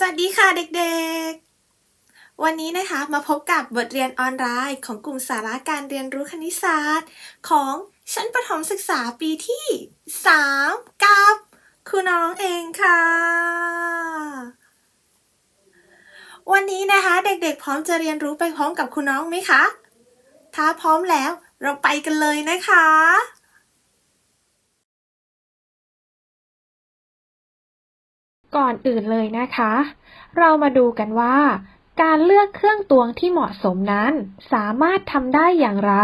สวัสดีค่ะเด็กๆ วันนี้นะคะมาพบกับบทเรียนออนไลน์ของกลุ่มสาระการเรียนรู้คณิตศาสตร์ ของชั้นประถมศึกษาปีที่ 3 กับครูน้องเองค่ะ วันนี้นะคะเด็กๆ พร้อมจะเรียนรู้ไปพร้อมกับครูน้องไหมคะ ถ้าพร้อมแล้วเราไปกันเลยนะคะ ก่อนอื่นเลยนะคะ เรามาดูกันว่า การเลือกเครื่องตวงที่เหมาะสมนั้น สามารถทำได้อย่างไร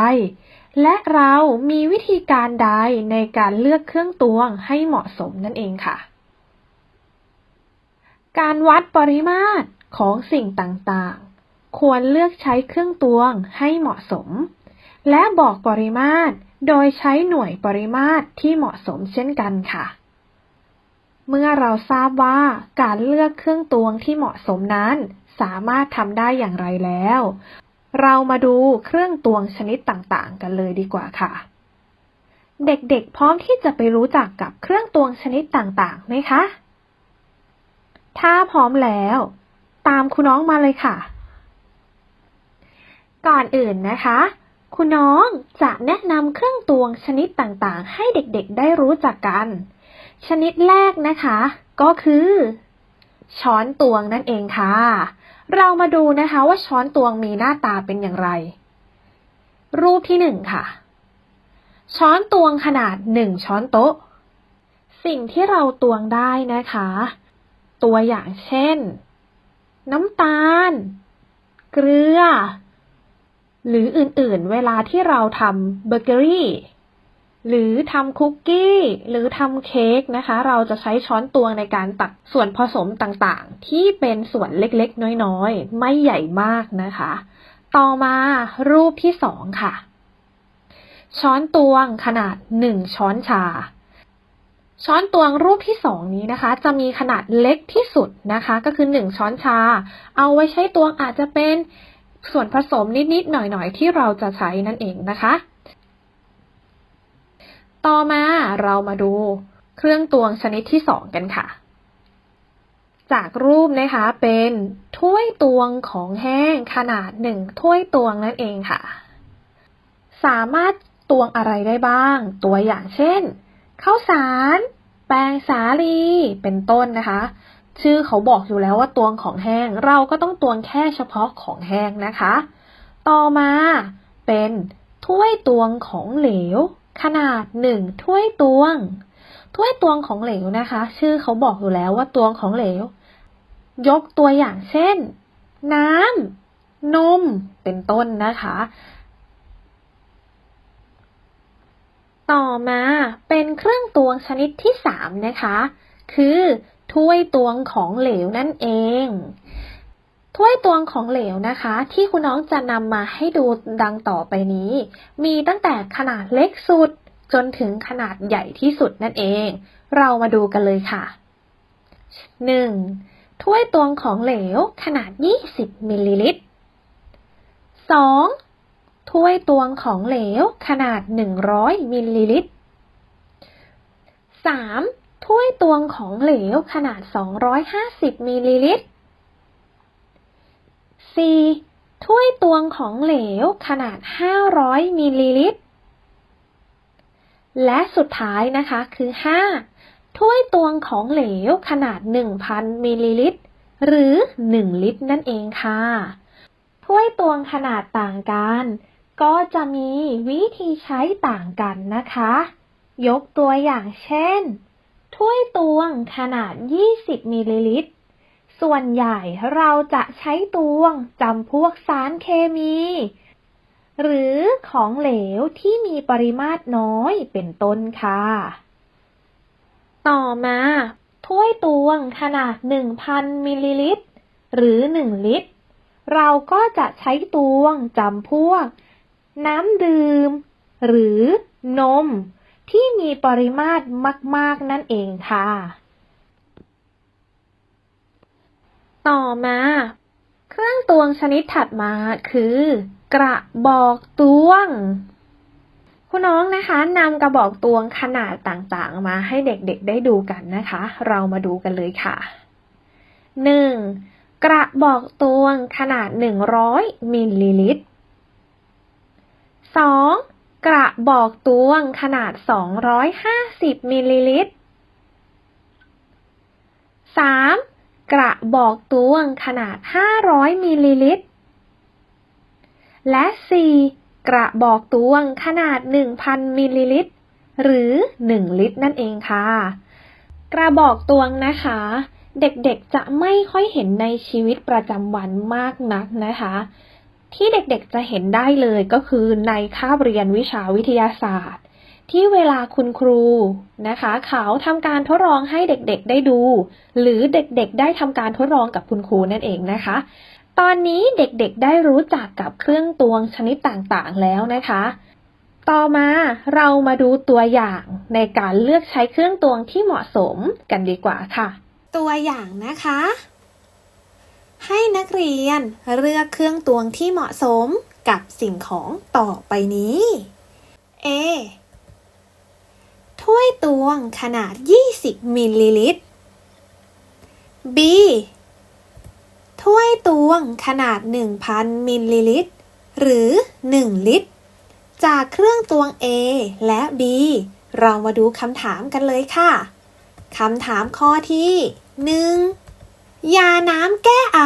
และเรามีวิธีการใดในการเลือกเครื่องตวงให้เหมาะสมนั่นเองค่ะ การวัดปริมาตรของสิ่งต่างๆ ควรเลือกใช้เครื่องตวงให้เหมาะสม และบอกปริมาตรโดยใช้หน่วยปริมาตรที่เหมาะสมเช่นกันค่ะ เมื่อเราทราบว่าการเลือกเครื่องตวงที่เหมาะสมนั้น สามารถทำได้อย่างไรแล้ว เรามาดูเครื่องตวงชนิดต่างๆ กันเลยดีกว่าค่ะ เด็กๆ พร้อมที่จะไปรู้จักกับเครื่องตวงชนิดต่างๆไหมคะ ถ้าพร้อมแล้ว ตามคุณน้องมาเลยค่ะ ก่อนอื่นนะคะคุณน้องจะแนะนำเครื่องตวงชนิดต่างๆ ให้เด็กๆ ได้รู้จักกัน ชนิดแรกนะคะ ก็คือ ช้อนตวงนั่นเองค่ะ เรามาดูนะคะว่าช้อนตวงมีหน้าตาเป็นอย่างไร รูปที่หนึ่งค่ะ ช้อนตวงขนาดหนึ่งช้อนโต๊ะ สิ่งที่เราตวงได้นะคะ ตัวอย่างเช่น น้ำตาล เกลือ หรืออื่นๆ เวลาที่เราทำเบเกอรี่ หรือทำคุกกี้ หรือทำเค้กนะคะ เราจะใช้ช้อนตวงในการตักส่วนผสมต่างๆ ที่เป็นส่วนเล็กๆ น้อยๆ ไม่ใหญ่มากนะคะ ต่อมารูปที่สองค่ะ ช้อนตวงขนาดหนึ่งช้อนชา ช้อนตวงรูปที่สองนี้นะคะ จะมีขนาดเล็กที่สุดนะคะ ก็คือหนึ่งช้อนชา เอาไว้ใช้ตวงอาจจะเป็นส่วนผสมนิดๆ หน่อยๆ ที่เราจะใช้นั่นเองนะคะ ต่อมาเรามาดูเครื่องตวงชนิดที่สองกันค่ะ จากรูปนะคะเป็นถ้วยตวงของแห้งขนาดหนึ่งถ้วยตวงนั่นเองค่ะ สามารถตวงอะไรได้บ้าง ตัวอย่างเช่นข้าวสาร แป้งสาลี เป็นต้นนะคะ ชื่อเขาบอกอยู่แล้วว่าตวงของแห้ง เราก็ต้องตวงแค่เฉพาะของแห้งนะคะ ต่อมาเป็นถ้วยตวงของเหลว ขนาดหนึ่งถ้วยตวง ถ้วยตวงของเหลวนะคะ ชื่อเขาบอกอยู่แล้วว่าตวงของเหลว ยกตัวอย่างเช่น น้ำ นม เป็นต้นนะคะ ต่อมาเป็นเครื่องตวงชนิดที่สามนะคะ คือถ้วยตวงของเหลวนั่นเอง ถ้วยตวงของเหลวนะคะ ที่คุณน้องจะนำมาให้ดูดังต่อไปนี้ มีตั้งแต่ขนาดเล็กสุด จนถึงขนาดใหญ่ที่สุดนั่นเอง เรามาดูกันเลยค่ะ 1. ถ้วยตวงของเหลวขนาด 20มิลลิลิตร 2. ถ้วยตวงของเหลวขนาด 100มิลลิลิตร 3. ถ้วยตวงของเหลวขนาด 250มิลลิลิตร 4. ถ้วยตวงของเหลวขนาด 500 มิลลิลิตร และสุดท้ายนะคะคือ 5. ถ้วยตวงของเหลวขนาด 1,000 มิลลิลิตร หรือ 1 ลิตรนั่นเองค่ะ ถ้วยตวงขนาดต่างกัน ก็จะมีวิธีใช้ต่างกันนะคะ ยกตัวอย่างเช่น ถ้วยตวงขนาด 20 มิลลิลิตร ส่วนใหญ่เราจะใช้ตวงจำพวกสารเคมี หรือของเหลวที่มีปริมาตรน้อยเป็นต้นค่ะ ต่อมา ถ้วยตวงขนาด 1,000 มิลลิลิตร หรือ 1 ลิตร เราก็จะใช้ตวงจำพวก น้ำดื่ม หรือนม ที่มีปริมาตรมาก ๆ นั่นเองค่ะ ต่อมา เครื่องตวงชนิดถัดมาคือ กระบอกตวง คุณน้องนะคะนำกระบอกตวงขนาดต่างๆ มาให้เด็กๆได้ดูกันนะคะ เรามาดูกันเลยค่ะ 1. กระบอกตวงขนาด 100 มิลลิลิตร 2. กระบอกตวงขนาด 250 มิลลิลิตร 3. กระบอกตวงขนาด 500มิลลิลิตร และ 4. กระบอกตวงขนาด 1,000มิลลิลิตร หรือ 1 ลิตรนั่นเองค่ะ กระบอกตวงนะคะ เด็กๆจะไม่ค่อยเห็นในชีวิตประจำวันมากนักนะคะ ที่เด็กๆจะเห็นได้เลยก็คือในคาบเรียนวิชาวิทยาศาสตร์ ที่เวลาคุณครูนะคะ เขาทำการทดลองให้เด็กๆได้ดู หรือเด็กๆ ได้ทำการทดลองกับคุณครูนั่นเองนะคะ ตอนนี้เด็กๆได้รู้จักกับเครื่องตวงชนิดต่างๆแล้วนะคะ ต่อมาเรามาดูตัวอย่างในการเลือกใช้เครื่องตวงที่เหมาะสมกันดีกว่าค่ะ ตัวอย่างนะคะ ให้นักเรียนเลือกเครื่องตวงที่เหมาะสมกับสิ่งของต่อไปนี้ A ถ้วยตวงขนาด 20 มิลลิลิตร B ถ้วยตวงขนาด 1,000 มิลลิลิตร หรือ 1 ลิตร จากเครื่องตวง A และ B เรามาดูคำถามกันเลยค่ะ คำถามข้อที่ 1. ยาน้ำแก้ไอ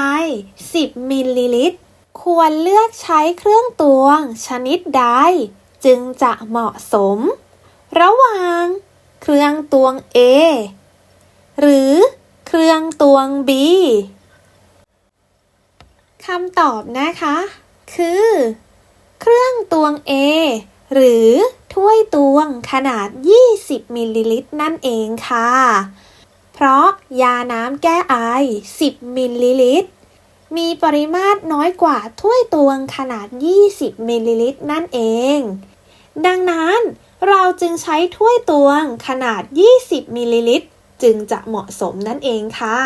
10 มิลลิลิตร ควรเลือกใช้เครื่องตวงชนิดใด จึงจะเหมาะสม ระหว่าง เครื่องตวง A หรือเครื่องตวง B คำตอบนะคะ คือ เครื่องตวง A หรือถ้วยตวงขนาด 20 มิลลิลิตรนั่นเองค่ะ เพราะยาน้ำแก้ไอ 10 มิลลิลิตร มีปริมาตรน้อยกว่าถ้วยตวงขนาด 20 มิลลิลิตรนั่นเอง ดังนั้น เราจึงใช้ถ้วยตวงขนาด 20 มิลลิลิตร จึงจะเหมาะสมนั่นเองค่ะ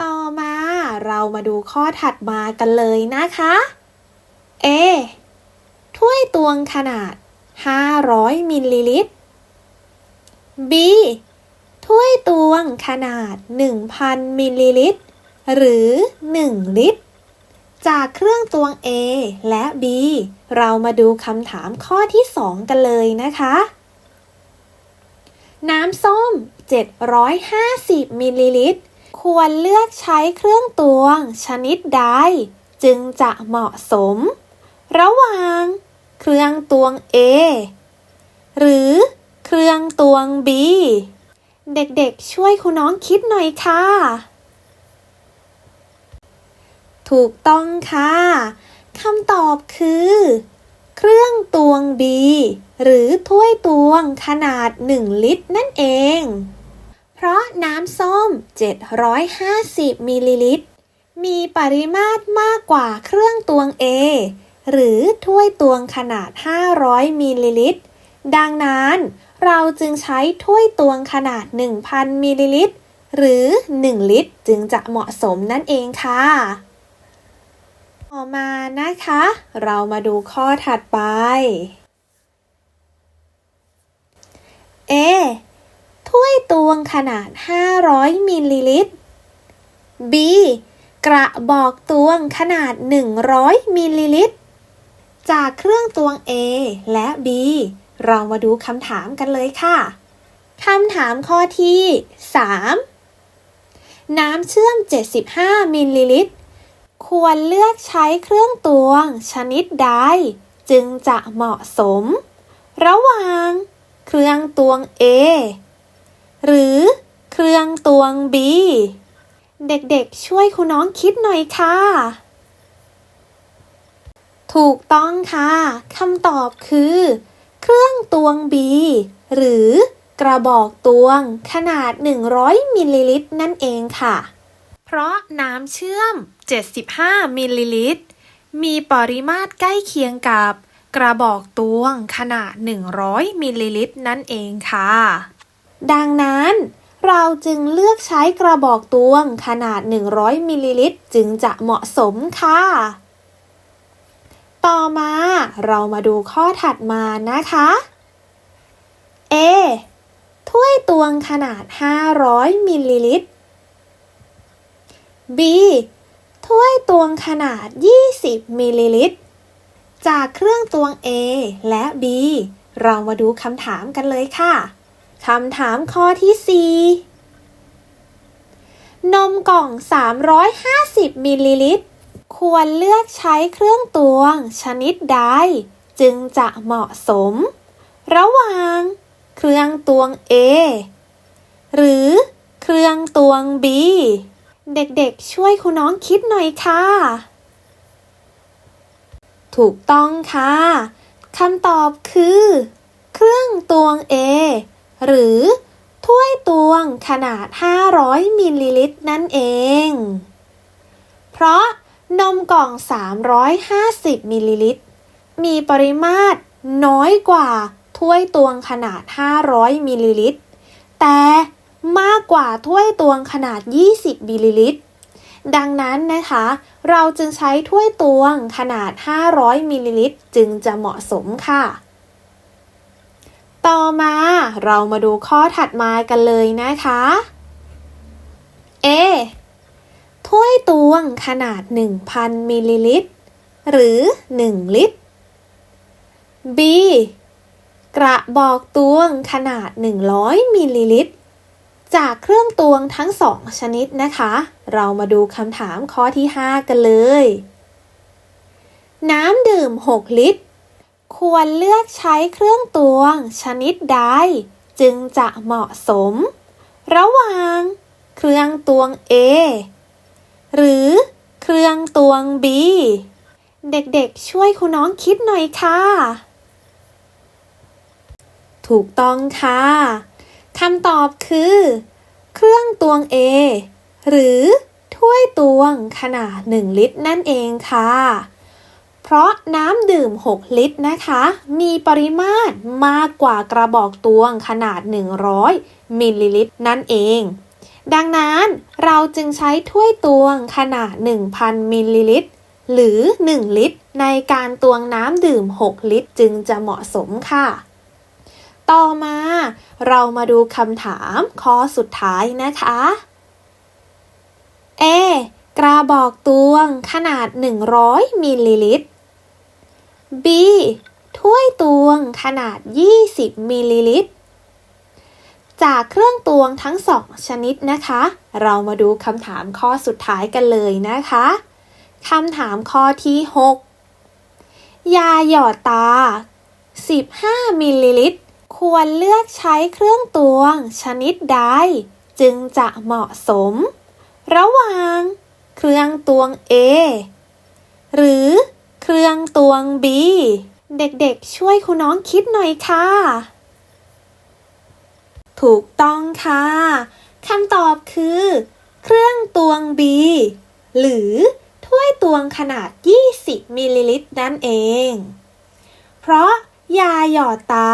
ต่อมาเรามาดูข้อถัดมากันเลยนะคะ A ถ้วยตวงขนาด 500 มิลลิลิตร B ถ้วยตวงขนาด 1,000 มิลลิลิตร หรือ 1 ลิตร จากเครื่องตวง A และ B เรามาดูคำถามข้อที่ 2 กันเลยนะคะ น้ำส้ม 750มิลลิลิตร ควรเลือกใช้เครื่องตวงชนิดใด จึงจะเหมาะสม ระหว่าง เครื่องตวง A หรือเครื่องตวง B เด็กๆ ช่วยคุณน้องคิดหน่อยค่ะ ถูกต้องค่ะคำตอบคือ เครื่องตวง B หรือถ้วยตวงขนาด 1 ลิตรนั่นเอง เพราะน้ำส้ม 750 มิลลิลิตร มีปริมาตรมากกว่าเครื่องตวง A หรือถ้วยตวงขนาด 500 มิลลิลิตร ดังนั้น เราจึงใช้ถ้วยตวงขนาด 1,000 มิลลิลิตร หรือ 1 ลิตรจึงจะเหมาะสมนั่นเองค่ะ ต่อมานะคะ เรามาดูข้อถัดไป A ถ้วยตวงขนาด 500 มิลลิลิตร B กระบอกตวงขนาด 100 มิลลิลิตร จากเครื่องตวง A และ B เรามาดูคำถามกันเลยค่ะ คำถามข้อที่ 3 น้ำเชื่อม 75 มิลลิลิตร ควรเลือกใช้เครื่องตวงชนิดใด จึงจะเหมาะสม ระหว่าง เครื่องตวง A หรือเครื่องตวง B เด็กๆ ช่วยคุณน้องคิดหน่อยค่ะ ถูกต้องค่ะคำตอบคือ เครื่องตวง B หรือกระบอกตวงขนาด 100 มิลลิลิตรนั่นเองค่ะ เพราะน้ำเชื่อม 75 มิลลิลิตร มีปริมาตรใกล้เคียงกับกระบอกตวงขนาด 100 มิลลิลิตร นั่นเองค่ะ ดังนั้นเราจึงเลือกใช้กระบอกตวงขนาด 100 มิลลิลิตร จึงจะเหมาะสมค่ะ ต่อมาเรามาดูข้อถัดมานะคะ A ถ้วยตวงขนาด 500 มิลลิลิตร B ถ้วยตวงขนาด 20 มิลลิลิตร จากเครื่องตวง A และ B เรามาดูคำถามกันเลยค่ะ คำถามข้อที่ 4 นมกล่อง 350 มิลลิลิตร ควรเลือกใช้เครื่องตวงชนิดใด จึงจะเหมาะสม ระหว่าง เครื่องตวง A หรือเครื่องตวง B เด็กๆ ช่วยคุณน้องคิดหน่อยค่ะ ถูกต้องค่ะคำตอบคือ เครื่องตวง A หรือ ถ้วยตวงขนาด 500 มิลลิลิตรนั่นเอง เพราะนมกล่อง 350 มิลลิลิตร มีปริมาตรน้อยกว่าถ้วยตวงขนาด 500 มิลลิลิตร แต่ มากกว่าถ้วยตวงขนาด 20มิลลิลิตร ดังนั้นนะคะ เราจึงใช้ถ้วยตวงขนาด 500มิลลิลิตรจึงจะเหมาะสมค่ะ ต่อมาเรามาดูข้อถัดมากันเลยนะคะ A ถ้วยตวงขนาด 1,000มิลลิลิตร หรือ 1 ลิตร B กระบอกตวงขนาด 100มิลลิลิตร จากเครื่องตวงทั้งสองชนิดนะคะ เรามาดูคำถามข้อที่ 5 กันเลย น้ำดื่ม 6 ลิตร ควรเลือกใช้เครื่องตวงชนิดใดจึงจะเหมาะสม ระหว่าง เครื่องตวง A หรือเครื่องตวง B เด็กๆ ช่วยคุณน้องคิดหน่อยค่ะ ถูกต้องค่ะ คำตอบคือ เครื่องตวง A หรือถ้วยตวงขนาด 1 ลิตรนั่นเองค่ะ เพราะน้ำดื่ม 6 ลิตรนะคะ มีปริมาตรมากกว่ากระบอกตวงขนาด 100 มิลลิลิตรนั่นเอง ดังนั้นเราจึงใช้ถ้วยตวงขนาด 1,000 มิลลิลิตร หรือ 1 ลิตร ในการตวงน้ำดื่ม 6 ลิตรจึงจะเหมาะสมค่ะ ต่อมา เรามาดูคำถามข้อสุดท้ายนะคะ A กระบอกตวงขนาด 100 มิลลิลิตร B ถ้วยตวงขนาด 20 มิลลิลิตร จากเครื่องตวงทั้งสองชนิดนะคะ เรามาดูคำถามข้อสุดท้ายกันเลยนะคะคำถามข้อที่ 6 ยาหยอดตา 15 มิลลิลิตร ควรเลือกใช้เครื่องตวงชนิดใด จึงจะเหมาะสม ระหว่าง เครื่องตวง A หรือเครื่องตวง B เด็กๆ ช่วยคุณน้องคิดหน่อยค่ะ ถูกต้องค่ะคำตอบคือ เครื่องตวง B หรือถ้วยตวงขนาด 20มิลลิลิตรนั่นเอง เพราะยาหยอดตา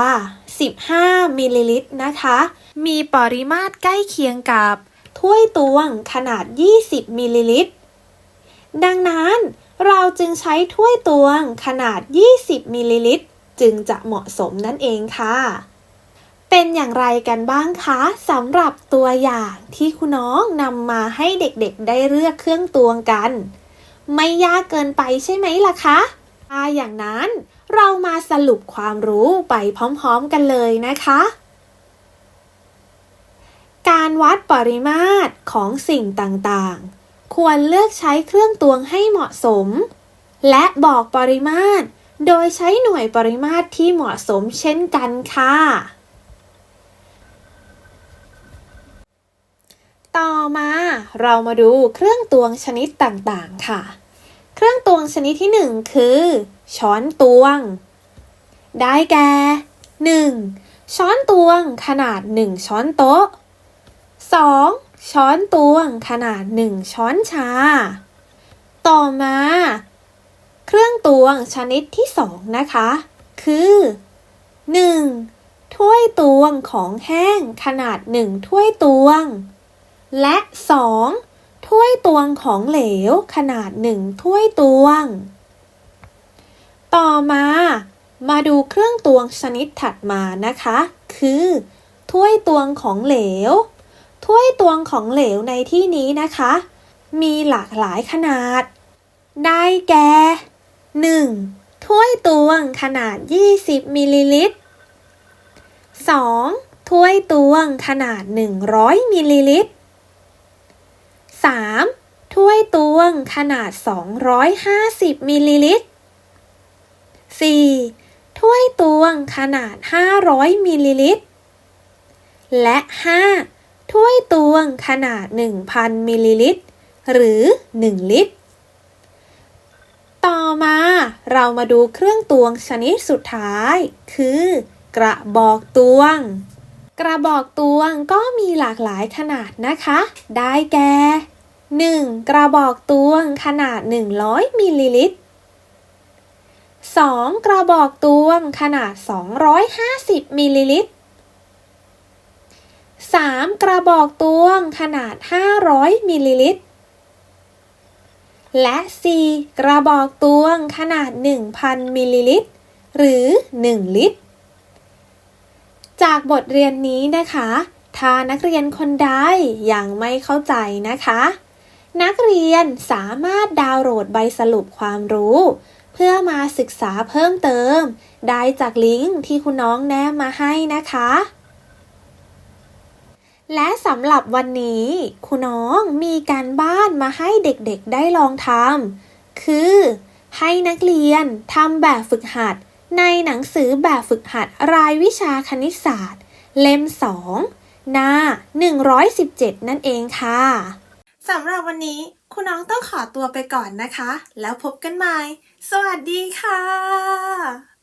15 มิลลิลิตรนะคะ มีปริมาตรใกล้เคียงกับถ้วยตวงขนาด 20 มิลลิลิตร ดังนั้นเราจึงใช้ถ้วยตวงขนาด 20 มิลลิลิตร จึงจะเหมาะสมนั่นเองค่ะ เป็นอย่างไรกันบ้างคะสำหรับตัวอย่างที่คุณน้องนำมาให้เด็กๆ ได้เลือกเครื่องตวงกัน ไม่ยากเกินไปใช่ไหมล่ะคะถ้าอย่างนั้น เรามาสรุปความรู้ไปพร้อมๆกันเลยนะคะ การวัดปริมาตรของสิ่งต่างๆ ควรเลือกใช้เครื่องตวงให้เหมาะสม และบอกปริมาตร โดยใช้หน่วยปริมาตรที่เหมาะสมเช่นกันค่ะ ต่อมาเรามาดูเครื่องตวงชนิดต่างๆค่ะ เครื่องตวงชนิดที่ 1 คือ ช้อนตวง ได้แก่ 1. ช้อนตวงขนาด 1 ช้อนโต๊ะ 2. ช้อนตวงขนาด 1 ช้อนชา ต่อมา เครื่องตวงชนิดที่ 2 นะคะ คือ 1. ถ้วยตวงของแห้งขนาด 1 ถ้วยตวง และ 2. ถ้วยตวงของเหลวขนาด 1 ถ้วยตวง ต่อมา มาดูเครื่องตวงชนิดถัดมานะคะ คือ ถ้วยตวงของเหลว ถ้วยตวงของเหลวในที่นี้นะคะ มีหลากหลายขนาด ได้แก่ 1. ถ้วยตวงขนาด 20มิลลิลิตร 2. ถ้วยตวงขนาด 100มิลลิลิตร 3. ถ้วยตวงขนาด 250มิลลิลิตร 4. ถ้วยตวงขนาด 500 มิลลิลิตร และ 5. ถ้วยตวงขนาด 1,000 มิลลิลิตร หรือ 1 ลิตร ต่อมาเรามาดูเครื่องตวงชนิดสุดท้าย คือ กระบอกตวง กระบอกตวงก็มีหลากหลายขนาดนะคะ ได้แก่ 1. กระบอกตวงขนาด 100 มิลลิลิตร 2. กระบอกตวงขนาด 250มิลลิลิตร 3. กระบอกตวงขนาด 500มิลลิลิตร และ 4. กระบอกตวงขนาด 1,000มิลลิลิตร หรือ 1 ลิตร จากบทเรียนนี้นะคะ ถ้านักเรียนคนใดยังไม่เข้าใจนะคะ นักเรียนสามารถดาวน์โหลดใบสรุปความรู้ เพื่อมาศึกษาเพิ่มเติม ได้จากลิงก์ที่คุณน้องแนบมาให้นะคะ และสำหรับวันนี้ คุณน้องมีการบ้านมาให้เด็กๆได้ลองทำคือ ให้นักเรียนทำแบบฝึกหัด ในหนังสือแบบฝึกหัดรายวิชาคณิตศาสตร์ เล่ม 2 หน้า 117 นั่นเองค่ะสำหรับวันนี้คุณน้องต้องขอตัวไปก่อนนะคะ แล้วพบกันใหม่ สวัสดีค่ะ